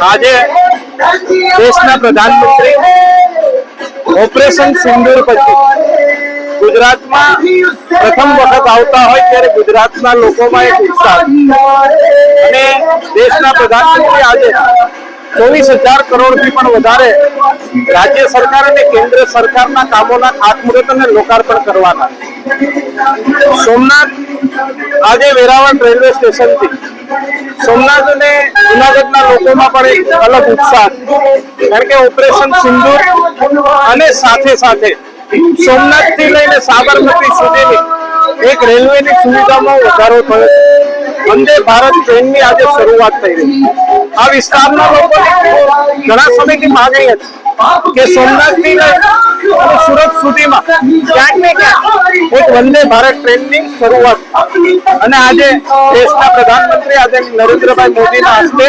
આજે દેશના પ્રધાનમંત્રી ઓપરેશન સિંદૂર પછી ગુજરાતમાં પ્રથમ વખત આવતા હોય ત્યારે ગુજરાતના લોકોમાં એક ઉત્સાહ. અને દેશના પ્રધાનમંત્રી આજે ચોવીસ હજાર કરોડથી પણ વધારે રાજ્ય સરકાર અને કેન્દ્ર સરકારના કામોના ખાતમુહૂર્ત અને લોકાર્પણ કરવાના. સોમનાથ આજે વેરાવળ રેલવે સ્ટેશનથી સોમનાથ અને જુનાગઢના લોકોમાં પણ એક અલગ ઉત્સાહ. કારણ કે ઓપરેશન સિંદૂર અને સાથે સાથે સોમનાથથી લઈને સાબરમતી સુધીની એક રેલવેની સુવિધામાં વધારો થયો. વંદે ભારત ટ્રેનની આજે શરૂઆત થઈ રહી આ વિસ્તારના લોકોની ઘણા સમયથી માગણી હતી. કે સોમનાથથી સુરત સુધીમાં ક્યાંક ને ક્યાંક એક વંદે ભારત ટ્રેનની શરૂઆત અને આજે દેશના પ્રધાનમંત્રી આજે નરેન્દ્રભાઈ મોદીના હસ્તે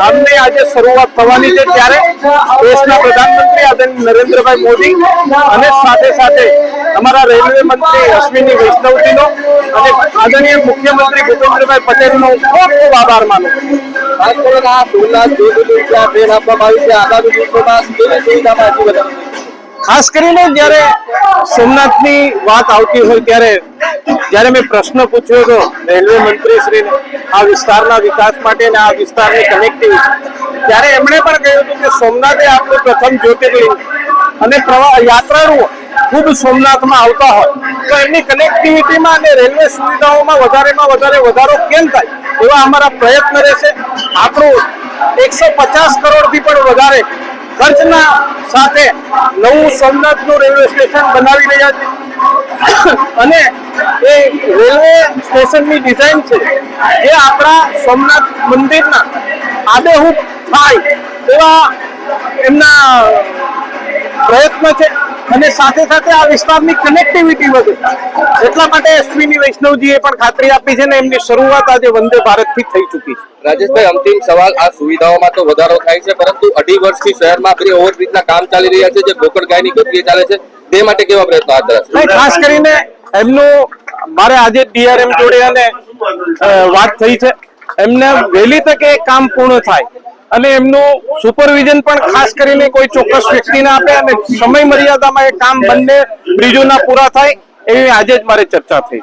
આમની આજે શરૂઆત થવાની છે ત્યારે દેશના પ્રધાનમંત્રી આજે નરેન્દ્રભાઈ મોદી અને સાથે સાથે અમારા રેલવે મંત્રી અશ્વિની વૈષ્ણવજીનો અને આદરણીય મુખ્યમંત્રી ભૂપેન્દ્રભાઈ પટેલનો ખૂબ ખૂબ આભાર માનું ખાસ કરીને આ જ્યોતિર્લિંગ ટ્રેન આપવામાં આવી છે આગામી દિવસોમાં કેવી સુવિધામાં હજી વધારો. ખાસ કરીને જ્યારે સોમનાથની વાત આવતી હોય ત્યારે જ્યારે મેં પ્રશ્ન પૂછ્યો હતો રેલવે મંત્રી શ્રીને આ વિસ્તારના વિકાસ માટે અને આ વિસ્તારની કનેક્ટિવિટી ત્યારે એમણે પણ કહ્યું હતું કે સોમનાથ એ આપણું પ્રથમ જ્યોતિર્લિંગ અને પ્રવા યાત્રાળુઓ ખૂબ સોમનાથમાં આવતા હોય, તો એમની કનેક્ટિવિટીમાં અને રેલવે સુવિધાઓમાં વધારેમાં વધારે વધારો કેમ થાય, એવા અમારા પ્રયત્ન રહેશે. આપણું એકસો પચાસ કરોડથી પણ વધારે ખર્ચના સાથે નવું સોમનાથનું રેલવે સ્ટેશન બનાવી રહ્યા છે. અને એ રેલવે સ્ટેશનની ડિઝાઇન છે, એ આપણા સોમનાથ મંદિરના આબેહૂબ થાય એવા એમના પ્રયત્ન છે. અને સાથે સાથે આ વિસ્તારની કનેક્ટિવિટી વધે. એટલા માટે અશ્વિની વૈષ્ણવજીએ પણ ખાતરી આપી છે ને એમની શરૂઆત આજે વંદે ભારતથી થઈ ચૂકી છે. રાજેશભાઈ અંતિમ સવાલ આ સુવિધાઓમાં તો વધારો થાય છે પરંતુ અઢી વર્ષથી શહેરમાં ફરી ઓવરબ્રિજના કામ ચાલી રહ્યા છે જે ગોકળ ગાયની ગતિએ ચાલે છે તે માટે કેવા પ્રયત્નો હાથ ધરાશે? ખાસ કરીને એમનું મારે આજે ડીઆરએમ જોડે અને વાત થઈ છે. એમને વહેલી તકે કામ પૂર્ણ થાય. અને એમનું સુપરવિઝન પણ ખાસ કરીને કોઈ ચોક્કસ વ્યક્તિને આપે અને સમય મર્યાદામાં એ કામ બંને બ્રિજોના પૂરા થાય, એવી આજે જ મારે ચર્ચા થઈ.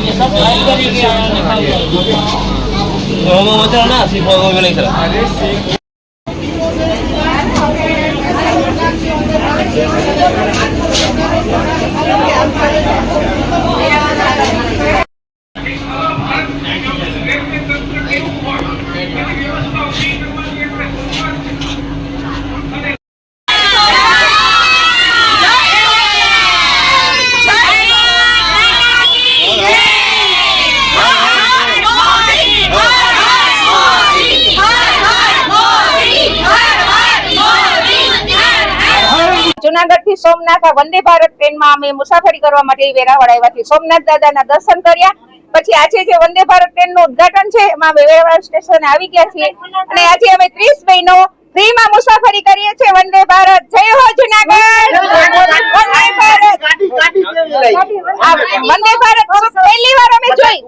પર છે કાર સંખ્યા એ નવ જુનાગઢથી સોમનાથ વંદે ભારત ટ્રેનમાં અમે મુસાફરી કરવા માટે વેરાવળ આવ્યા છીએ સોમનાથ દાદાના દર્શન કર્યા પછી આજે જે વંદે ભારત ટ્રેનનું ઉદઘાટન છે એમાં અમે વેરાવળ સ્ટેશન આવી ગયા છીએ અને આજે અમે ત્રીસ બહેનો ફ્રીમાં મુસાફરી કરીએ છીએ વંદે ભારત જય હો જુનાગઢ વંદે ભારત પહેલી વાર અમે જોઈ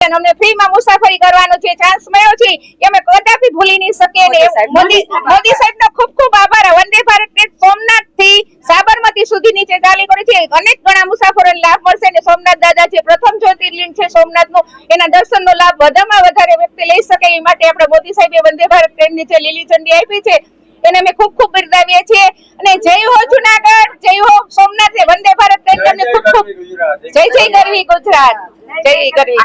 અને અમને ફ્રીમાં મુસાફરી કરવાનો જે ચાન્સ મળ્યો છે એ અમે કદાપી ભૂલી નહીં શકીએ ને મોદી મોદી સાહેબનો ખૂબ ખૂબ આભાર. વંદે ભારત ટ્રેન સોમનાથથી સાબરમતી સુધી નીચે ચાલી કરી છે. અનેક ઘણા મુસાફરોને લાભ મળશે ને સોમનાથ દાદા જે પ્રથમ જ્યોતિર્લિંગ છે સોમનાથનું એના દર્શનનો લાભ વધારેમાં વધારે વ્યક્તિ લઈ શકે. એ માટે આપણે મોદી સાહેબે વંદે ભારત ટ્રેન નીચે લીલી ઝંડી આપી છે એને અમે ખૂબ ખૂબ બિરદાવીએ છીએ. અને જય હો જુનાગઢ જય હો સોમનાથ. વંદે ભારત ટ્રેન તમને ખૂબ ખૂબ જય જય ગરવી ગુજરાત. જય ગરવી